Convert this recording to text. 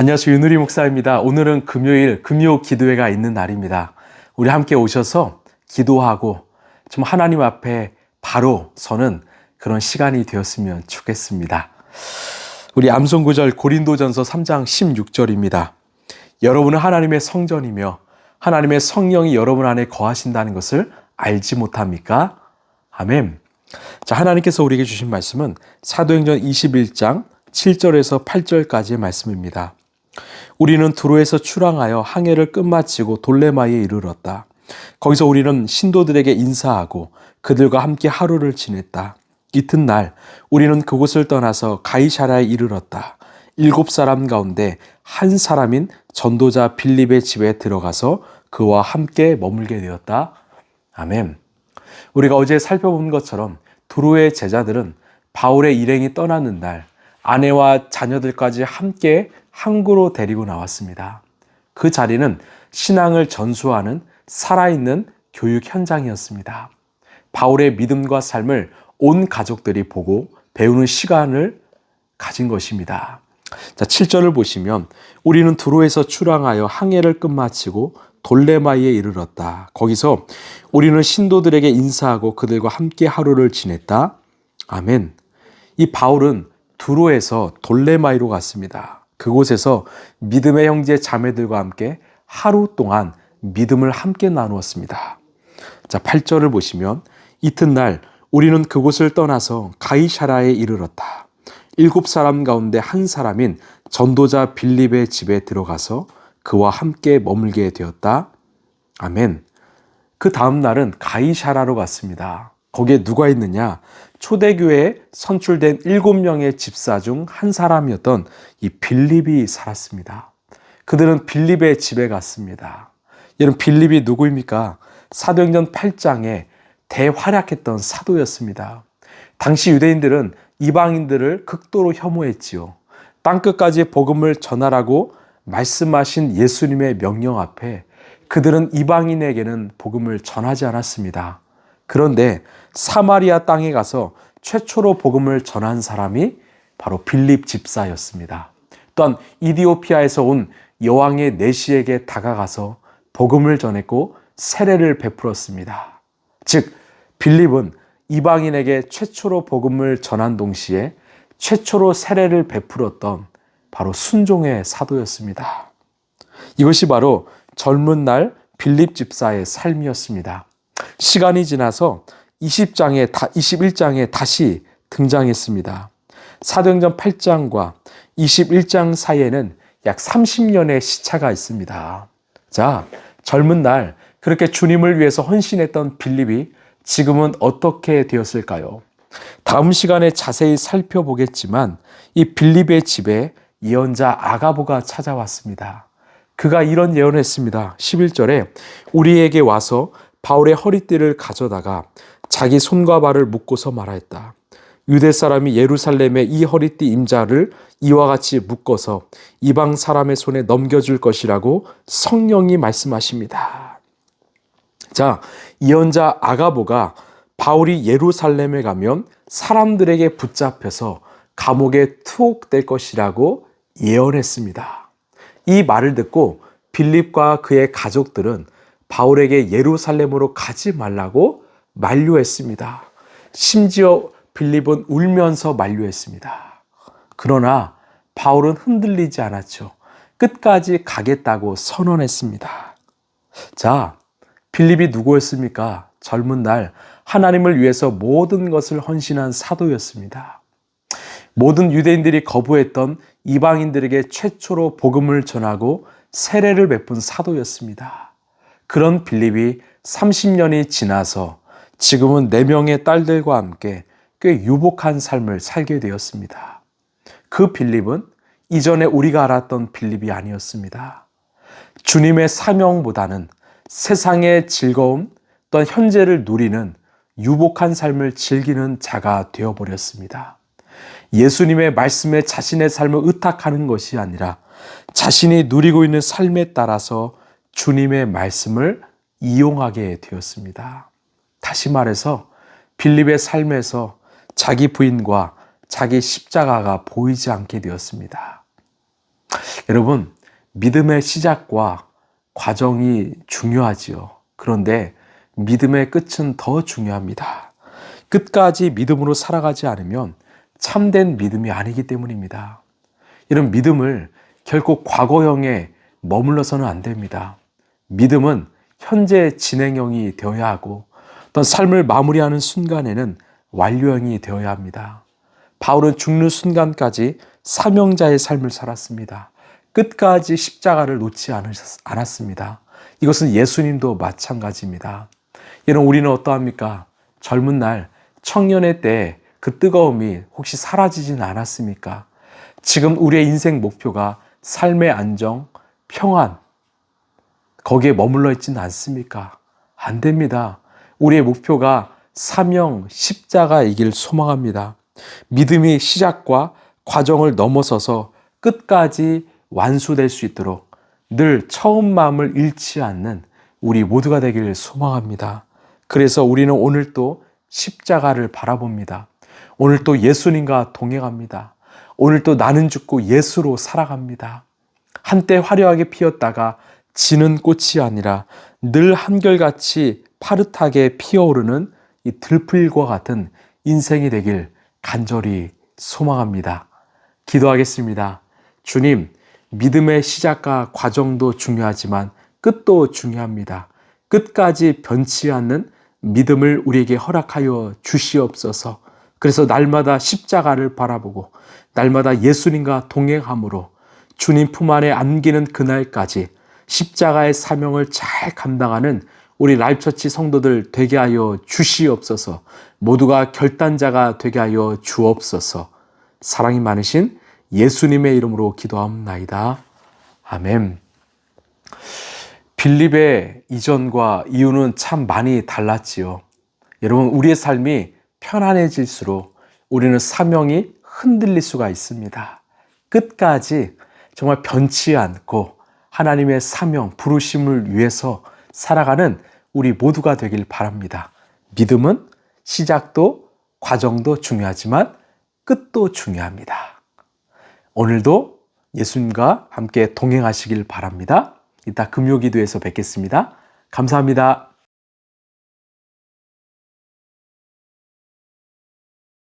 안녕하세요. 윤우리 목사입니다. 오늘은 금요일 금요 기도회가 있는 날입니다. 우리 함께 오셔서 기도하고 좀 하나님 앞에 바로 서는 그런 시간이 되었으면 좋겠습니다. 우리 암송 구절 고린도전서 3장 16절입니다. 여러분은 하나님의 성전이며 하나님의 성령이 여러분 안에 거하신다는 것을 알지 못합니까? 아멘. 자, 하나님께서 우리에게 주신 말씀은 사도행전 21장 7절에서 8절까지의 말씀입니다. 우리는 두로에서 출항하여 항해를 끝마치고 돌레마에 이르렀다. 거기서 우리는 신도들에게 인사하고 그들과 함께 하루를 지냈다. 이튿날 우리는 그곳을 떠나서 가이샤라에 이르렀다. 일곱 사람 가운데 한 사람인 전도자 빌립의 집에 들어가서 그와 함께 머물게 되었다. 아멘. 우리가 어제 살펴본 것처럼 두로의 제자들은 바울의 일행이 떠나는 날 아내와 자녀들까지 함께 항구로 데리고 나왔습니다. 그 자리는 신앙을 전수하는 살아있는 교육 현장이었습니다. 바울의 믿음과 삶을 온 가족들이 보고 배우는 시간을 가진 것입니다. 자, 7절을 보시면 우리는 두로에서 출항하여 항해를 끝마치고 돌레마이에 이르렀다. 거기서 우리는 신도들에게 인사하고 그들과 함께 하루를 지냈다. 아멘. 이 바울은 두로에서 돌레마이로 갔습니다. 그곳에서 믿음의 형제 자매들과 함께 하루 동안 믿음을 함께 나누었습니다. 자, 8절을 보시면 이튿날 우리는 그곳을 떠나서 가이샤라에 이르렀다. 일곱 사람 가운데 한 사람인 전도자 빌립의 집에 들어가서 그와 함께 머물게 되었다. 아멘. 그 다음 날은 가이샤라로 갔습니다. 거기에 누가 있느냐? 초대교회에 선출된 일곱 명의 집사 중 한 사람이었던 이 빌립이 살았습니다. 그들은 빌립의 집에 갔습니다. 여러분, 빌립이 누구입니까? 사도행전 8장에 대활약했던 사도였습니다. 당시 유대인들은 이방인들을 극도로 혐오했지요. 땅끝까지 복음을 전하라고 말씀하신 예수님의 명령 앞에 그들은 이방인에게는 복음을 전하지 않았습니다. 그런데 사마리아 땅에 가서 최초로 복음을 전한 사람이 바로 빌립 집사였습니다. 또한 이디오피아에서 온 여왕의 내시에게 다가가서 복음을 전했고 세례를 베풀었습니다. 즉 빌립은 이방인에게 최초로 복음을 전한 동시에 최초로 세례를 베풀었던 바로 순종의 사도였습니다. 이것이 바로 젊은 날 빌립 집사의 삶이었습니다. 시간이 지나서 20장에 21장에 다시 등장했습니다. 사도행전 8장과 21장 사이에는 약 30년의 시차가 있습니다. 자, 젊은 날 그렇게 주님을 위해서 헌신했던 빌립이 지금은 어떻게 되었을까요? 다음 시간에 자세히 살펴보겠지만 이 빌립의 집에 예언자 아가보가 찾아왔습니다. 그가 이런 예언을 했습니다. 11절에 우리에게 와서 바울의 허리띠를 가져다가 자기 손과 발을 묶고서 말하였다. 유대 사람이 예루살렘의 이 허리띠 임자를 이와 같이 묶어서 이방 사람의 손에 넘겨줄 것이라고 성령이 말씀하십니다. 자, 예언자 아가보가 바울이 예루살렘에 가면 사람들에게 붙잡혀서 감옥에 투옥될 것이라고 예언했습니다. 이 말을 듣고 빌립과 그의 가족들은 바울에게 예루살렘으로 가지 말라고 만류했습니다. 심지어 빌립은 울면서 만류했습니다. 그러나 바울은 흔들리지 않았죠. 끝까지 가겠다고 선언했습니다. 자, 빌립이 누구였습니까? 젊은 날 하나님을 위해서 모든 것을 헌신한 사도였습니다. 모든 유대인들이 거부했던 이방인들에게 최초로 복음을 전하고 세례를 베푼 사도였습니다. 그런 빌립이 30년이 지나서 지금은 4명의 딸들과 함께 꽤 유복한 삶을 살게 되었습니다. 그 빌립은 이전에 우리가 알았던 빌립이 아니었습니다. 주님의 사명보다는 세상의 즐거움 또한 현재를 누리는 유복한 삶을 즐기는 자가 되어버렸습니다. 예수님의 말씀에 자신의 삶을 의탁하는 것이 아니라 자신이 누리고 있는 삶에 따라서 주님의 말씀을 이용하게 되었습니다. 다시 말해서 빌립의 삶에서 자기 부인과 자기 십자가가 보이지 않게 되었습니다. 여러분, 믿음의 시작과 과정이 중요하지요. 그런데 믿음의 끝은 더 중요합니다. 끝까지 믿음으로 살아가지 않으면 참된 믿음이 아니기 때문입니다. 이런 믿음을 결코 과거형에 머물러서는 안 됩니다. 믿음은 현재 진행형이 되어야 하고 어떤 삶을 마무리하는 순간에는 완료형이 되어야 합니다. 바울은 죽는 순간까지 사명자의 삶을 살았습니다. 끝까지 십자가를 놓지 않았습니다. 이것은 예수님도 마찬가지입니다. 이런 우리는 어떠합니까? 젊은 날, 청년의 때그 뜨거움이 혹시 사라지진 않았습니까? 지금 우리의 인생 목표가 삶의 안정, 평안, 거기에 머물러 있지는 않습니까? 안 됩니다. 우리의 목표가 사명, 십자가이길 소망합니다. 믿음이 시작과 과정을 넘어서서 끝까지 완수될 수 있도록 늘 처음 마음을 잃지 않는 우리 모두가 되기를 소망합니다. 그래서 우리는 오늘 또 십자가를 바라봅니다. 오늘 또 예수님과 동행합니다. 오늘 또 나는 죽고 예수로 살아갑니다. 한때 화려하게 피었다가 지는 꽃이 아니라 늘 한결같이 파릇하게 피어오르는 이 들풀과 같은 인생이 되길 간절히 소망합니다. 기도하겠습니다. 주님, 믿음의 시작과 과정도 중요하지만 끝도 중요합니다. 끝까지 변치 않는 믿음을 우리에게 허락하여 주시옵소서. 그래서 날마다 십자가를 바라보고 날마다 예수님과 동행함으로 주님 품 안에 안기는 그날까지 십자가의 사명을 잘 감당하는 우리 라이프처치 성도들 되게 하여 주시옵소서. 모두가 결단자가 되게 하여 주옵소서. 사랑이 많으신 예수님의 이름으로 기도하옵나이다. 아멘. 빌립의 이전과 이유는 참 많이 달랐지요. 여러분, 우리의 삶이 편안해질수록 우리는 사명이 흔들릴 수가 있습니다. 끝까지 정말 변치 않고 하나님의 사명, 부르심을 위해서 살아가는 우리 모두가 되길 바랍니다. 믿음은 시작도 과정도 중요하지만 끝도 중요합니다. 오늘도 예수님과 함께 동행하시길 바랍니다. 이따 금요 기도에서 뵙겠습니다. 감사합니다.